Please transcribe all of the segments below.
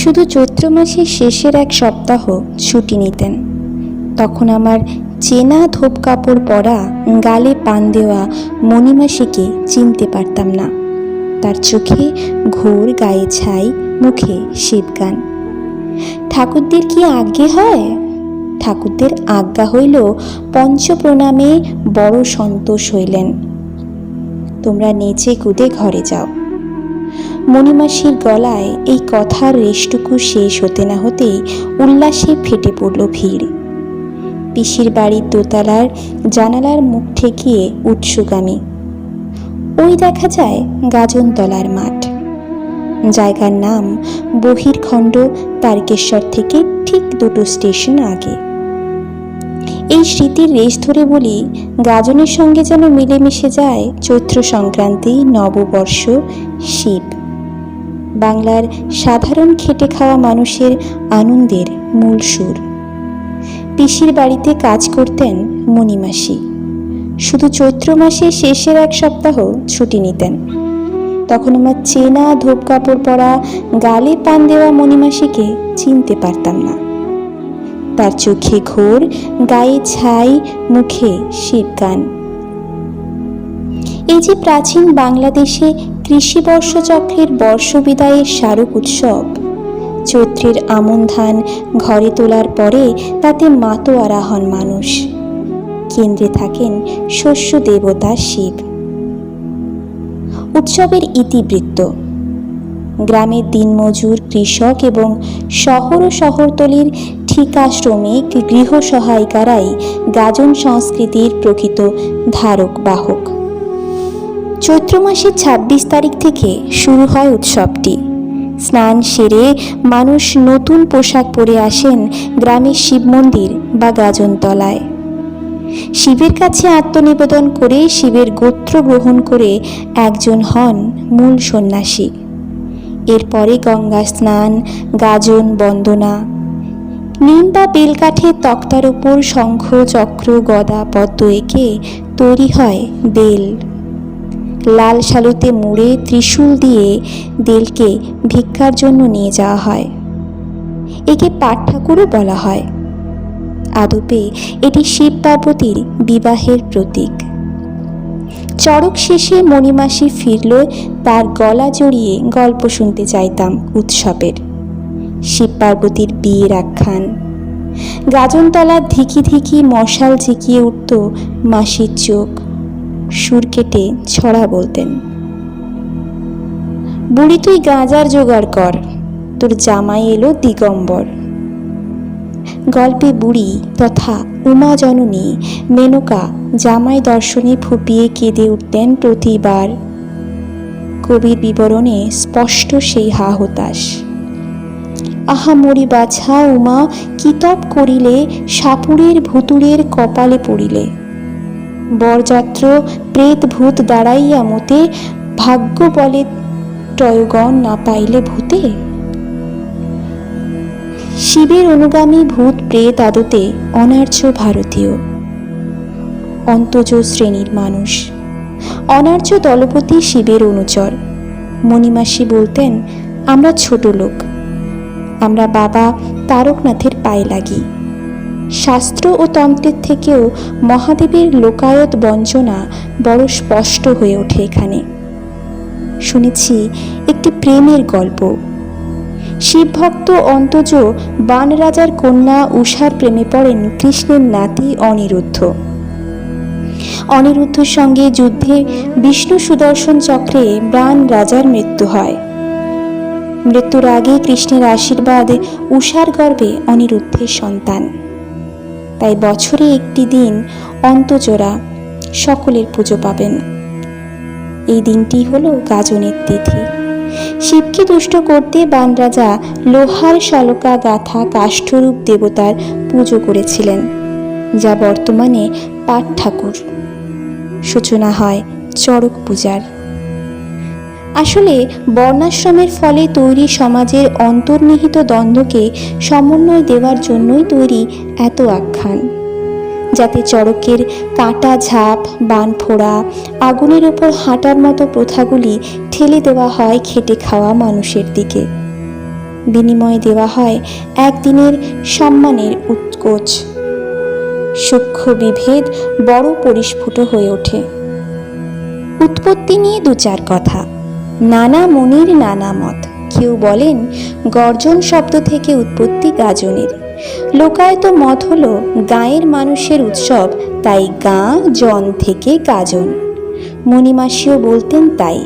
শুধু চৈত্র মাসের শেষের এক সপ্তাহ ছুটি নিতেন। তখন আমার চেনা ধোপ কাপড় পরা গালে পান দেওয়া মণিমাসিকে চিনতে পারতাম না। তার চোখে ঘোর গায়ে ছাই, মুখে শিবগান ঠাকুরদের কি আজ্ঞে হয়? ঠাকুরদের আজ্ঞা হইল পঞ্চপ্রণামে বড় সন্তোষ হইলেন। তোমরা নেচে কুদে ঘরে যাও। মণিমাসির গলায় এই কথার রেশটুকু শেষ হতে না হতেই উল্লাসে ফেটে পড়ল ভিড়। পিসির বাড়ির দোতলার জানালার মুখ ঠেকিয়ে উৎসুগামী ওই দেখা যায় গাজনতলার মাঠ। জায়গার নাম বহিরখণ্ড তারকেশ্বর থেকে ঠিক দুটো স্টেশন আগে। এই স্মৃতির রেশ ধরে বলি, গাজনের সঙ্গে যেন মিলেমিশে যায় চৈত্র সংক্রান্তি, নববর্ষ, শিব। বাংলার সাধারণ খেটে খাওয়া মানুষের আনন্দের মূল সুর। পিসির বাড়িতে কাজ করতেন মণিমাসি। শুধু চৈত্র মাসের শেষের এক সপ্তাহ ছুটি নিতেন। তখন আমার চেনা ধোপ কাপড় পরা, গালে পান দেওয়া মণিমাসিকে চিনতে পারতাম না। তার চোখে ঘোর, গায়ে ছাই, মুখে শীতগান। এই যে প্রাচীন বাংলাদেশে কৃষি বর্ষচক্রের বর্ষবিদায়ের স্মারক উৎসব। চৈত্রের আমন ধান ঘরে তোলার পরে তাতে মাতোয়ারা হন মানুষ। কেন্দ্রে থাকেন শস্য দেবতা শিব। উৎসবের ইতিবৃত্ত। গ্রামের দিনমজুর কৃষক এবং শহর ও শহরতলির ঠিকা শ্রমিক গৃহ সহায়িকারাই গাজন সংস্কৃতির প্রকৃত ধারক বাহক। চৈত্র মাসের ছাব্বিশ তারিখ থেকে শুরু হয় উৎসবটি। স্নান সেরে মানুষ নতুন পোশাক পরে আসেন গ্রামের শিব মন্দির বা গাজনতলায়। শিবের কাছে আত্মনিবেদন করে শিবের গোত্র গ্রহণ করে একজন হন মূল সন্ন্যাসী। এরপরে গঙ্গা স্নান, গাজন বন্দনা, নিম বা বেলকাঠের তক্তার উপর শঙ্খ, চক্র, গদা, পদ্ম এঁকে তৈরি হয় বেল। লাল শালুতে মুড়ে ত্রিশূল দিয়ে দেলকে ভিক্ষার জন্য নিয়ে যাওয়া হয়। একে পাট ঠাকুরও বলা হয়। আদপে এটি শিব পার্বতীর বিবাহের প্রতীক। চড়ক শেষে মণিমাসি ফিরল তার গলা জড়িয়ে গল্প শুনতে চাইতাম উৎসবের। শিব পার্বতীর বিয়ের আখ্যান। গাজনতলার ধিকি ধিকি মশাল ঝিকিয়ে উঠত মাসির চোখ। সুর কেটে ছড়া বলতেন। বুড়ি তুই গাঁজার জোগাড় কর, তোর জামাই এলো দিগম্বর। গল্পে বুড়ি তথা উমা জননী মেনকা জামাই দর্শনে ফুপিয়ে কেঁদে উঠতেন প্রতিবার। কবির বিবরণে স্পষ্ট সেই হা হতাশ আহা মরি বাছা উমা কিতব করিলে সাপুরের ভুতুরের কপালে পড়িলে। বরযাত্র প্রেত ভূত দাঁড়াইয়া মতে ভাগ্য বলে টয়গণ না পাইলে ভূতে? শিবের অনুগামী ভূত প্রেত আদতে অনার্য ভারতীয়, অন্তজ শ্রেণির মানুষ। অনার্য দলপতি শিবের অনুচর। মণিমাসি বলতেন, আমরা ছোট লোক। আমরা বাবা তারকনাথের পায়ে লাগি। শাস্ত্র ও তন্ত্রের থেকেও মহাদেবের লোকায়ত বঞ্চনা বড় স্পষ্ট হয়ে ওঠে এখানে। শুনেছি একটি প্রেমের গল্প। শিবভক্ত অন্তজ বান রাজার কন্যা উষার প্রেমে পড়েন কৃষ্ণের নাতি অনিরুদ্ধ। অনিরুদ্ধর সঙ্গে যুদ্ধে বিষ্ণু সুদর্শন চক্রে বান রাজার মৃত্যু হয়। মৃত্যুর আগে কৃষ্ণের আশীর্বাদ উষার গর্ভে অনিরুদ্ধের সন্তান। তাই বছরে একটি দিন অন্তজোড়া সকলের পুজো পাবেন। এই দিনটি হলো গাজনের তিথি। শিবকে তুষ্ট করতে বান রাজা লোহার শলকা গাথা কাষ্ঠরূপ দেবতার পুজো করেছিলেন, যা বর্তমানে পাট ঠাকুর। সূচনা হয় চড়ক পূজার। আসলে বর্ণাশ্রমের ফলে তৈরি সমাজের অন্তর্নিহিত দ্বন্দ্বকে সমন্বয় দেওয়ার জন্যই তৈরি এত আখ্যান। যাতে চড়কের কাঁটা ঝাপ বান ফোড়া আগুনের ওপর হাঁটার মতো প্রথাগুলি ঠেলে দেওয়া হয় খেটে খাওয়া মানুষের দিকে। বিনিময়ে দেওয়া হয় একদিনের সম্মানের উৎকোচ। সূক্ষ্ম বিভেদ বড় পরিস্ফুট হয়ে ওঠে। উৎপত্তি নিয়ে দু চার কথা। নানা মনির, নানা মত। কেউ বলেন, গর্জন শব্দ থেকে উৎপত্তি গাজনের। লোকায়ত মত হল, গাঁয়ের মানুষের উৎসব, তাই গাঁ, জন থেকে গাজন। মণিমাসিও বলতেন তাই।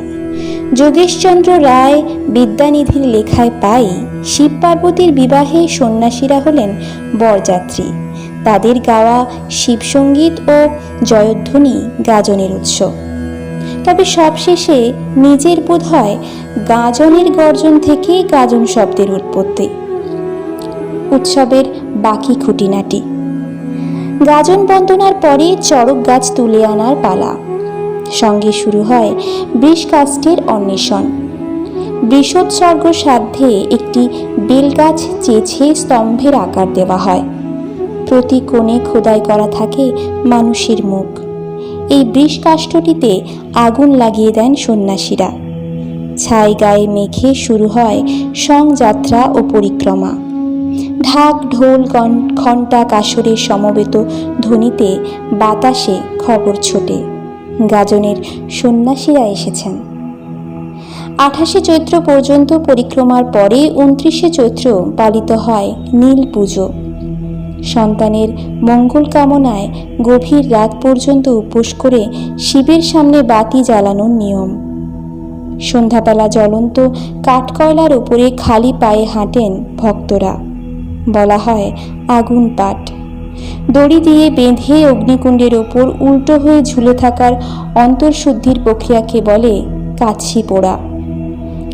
যোগেশচন্দ্র রায় বিদ্যানিধির লেখায় পাই, শিব পার্বতীর বিবাহে সন্ন্যাসীরা হলেন বরযাত্রী। তাদের গাওয়া শিবসঙ্গীত ও জয়ধ্বনি গাজনের উৎস। তবে সবশেষে নিজের বোধ হয় গাজনের গর্জন থেকে গাজন শব্দের উৎপত্তি। উৎসবের বাকি খুঁটিনাটি। গাজন বন্দনার পরে চড়ক গাছ তুলে আনার পালা। সঙ্গে শুরু হয় বৃষ কাষ্টের অন্বেষণ। বৃষোৎসর্গ সাধ্যে একটি বেলগাছ চেঁচে স্তম্ভের আকার দেওয়া হয়। প্রতি কোণে খোদাই করা থাকে মানুষের মুখ। এই বৃষ কাষ্ঠটিতে আগুন লাগিয়ে দেন সন্ন্যাসীরা। ছাই গায়ে মেঘে শুরু হয় সংযাত্রা ও পরিক্রমা। ঢাক, ঢোল ঘণ্টা কাসরের সমবেত ধ্বনিতে বাতাসে খবর ছোটে। গাজনের সন্ন্যাসীরা এসেছেন। আঠাশে চৈত্র পর্যন্ত পরিক্রমার পরে উনত্রিশে চৈত্র পালিত হয় নীল পুজো। সন্তানের মঙ্গল কামনায় গভীর রাত পর্যন্ত উপোস করে শিবের সামনে বাতি জ্বালানোর নিয়ম। সন্ধ্যাবেলা জ্বলন্ত কাঠকয়লার উপরে খালি পায়ে হাঁটেন ভক্তরা। বলা হয় আগুন পাট দড়ি দিয়ে বেঁধে অগ্নিকুণ্ডের ওপর উল্টো হয়ে ঝুলে থাকার অন্তর্শুদ্ধির প্রক্রিয়াকে বলে কাছি পোড়া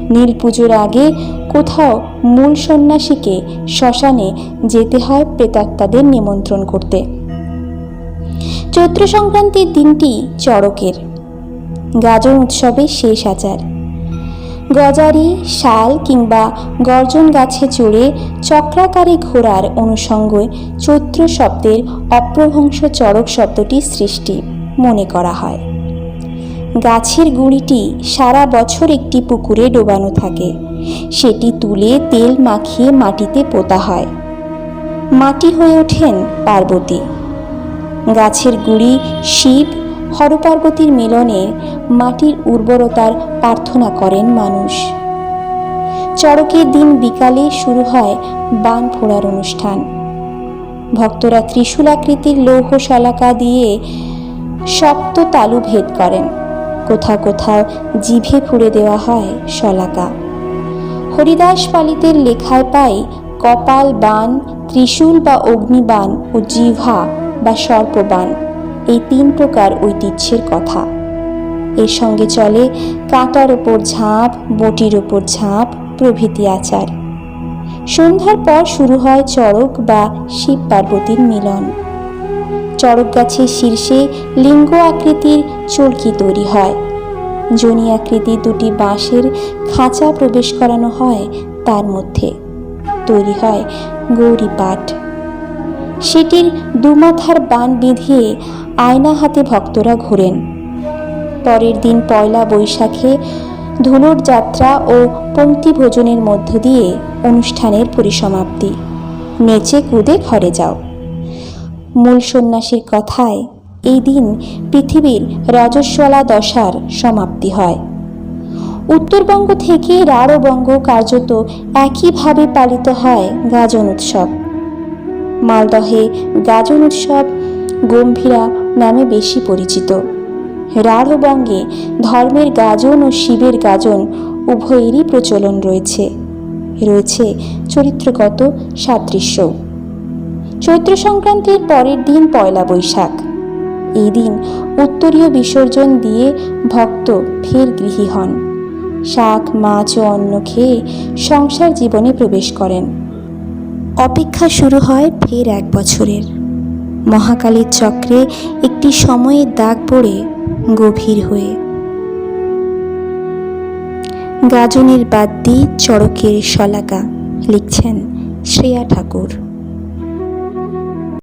নীল পুজোর আগে কোথাও মূল সন্ন্যাসীকে শ্মশানে যেতে হয় প্রেতাত্মাদের নিমন্ত্রণ করতে। চৈত্র সংক্রান্তির দিনটি চড়কের। গাজন উৎসবে শেষ আচার। গজারি, শাল কিংবা গর্জন গাছে চড়ে চক্রাকারে ঘোরার অনুষঙ্গে চৈত্র শব্দের অপ্রভংশ চড়ক শব্দটি সৃষ্টি মনে করা হয়। গাছের গুঁড়িটি সারা বছর একটি পুকুরে ডোবানো থাকে। সেটি তুলে তেল মাখিয়ে মাটিতে পোতা হয়। মাটি হয়ে ওঠেন পার্বতী। গাছের গুঁড়ি, শিব, হরপার্বতীর মিলনে মাটির উর্বরতার প্রার্থনা করেন মানুষ। চড়কের দিন বিকালে শুরু হয় বান ফোড়ার অনুষ্ঠান। ভক্তরা ত্রিশূল আকৃতির লৌহ শলাকা দিয়ে সপ্ত তালু ভেদ করেন। কোথাও কোথাও জিভে ফুড়ে দেওয়া হয় শলাকা। হরিদাস পালিতের লেখায় পাই কপাল বান, ত্রিশূল বা অগ্নিবান ও জিভা বা সর্পবান। এই তিন প্রকার ঐতিহ্যের কথা। এর সঙ্গে চলে কাঁটার ওপর ঝাঁপ, বটির ওপর ঝাঁপ, প্রভৃতি আচার। সন্ধ্যার পর শুরু হয় চড়ক বা শিব পার্বতীর মিলন। চড়ক গাছের শীর্ষে লিঙ্গ আকৃতির চরকি তৈরি হয়। জনি আকৃতি দুটি বাঁশের খাঁচা প্রবেশ করানো হয় তার মধ্যে। তৈরি হয় গৌরী পাঠ। সেটির দুমাথার বান বেঁধিয়ে আয়না হাতে ভক্তরা ঘোরেন। পরের দিন পয়লা বৈশাখে ধুলোর যাত্রা ও পঙ্ক্তি ভোজনের মধ্য দিয়ে অনুষ্ঠানের পরিসমাপ্তি। নেচে কুদে ঘরে যাও। মূল সন্ন্যাসীর কথায় এই দিন পৃথিবীর রজস্বলা দশার সমাপ্তি হয়। উত্তরবঙ্গ থেকে রাঢ়বঙ্গ কার্যত একইভাবে পালিত হয় গাজন উৎসব। মালদহে গাজন উৎসব গম্ভীরা নামে বেশি পরিচিত। রাঢ়বঙ্গে ধর্মের গাজন ও শিবের গাজন উভয়েরই প্রচলন রয়েছে। রয়েছে চরিত্রগত সাদৃশ্য। চৈত্র সংক্রান্তির পরের দিন পয়লা বৈশাখ। এই দিন উত্তরীয় বিসর্জন দিয়ে ভক্ত ফের গৃহী হন। শাক, মাছ ও অন্ন খেয়ে সংসার জীবনে প্রবেশ করেন। অপেক্ষা শুরু হয় ফের এক বছরের। মহাকালীর চক্রে একটি সময়ের দাগ পড়ে গভীর হয়ে। গাজনের বাদ্যি চড়কের শলাকা লিখছেন শ্রেয়া ঠাকুর।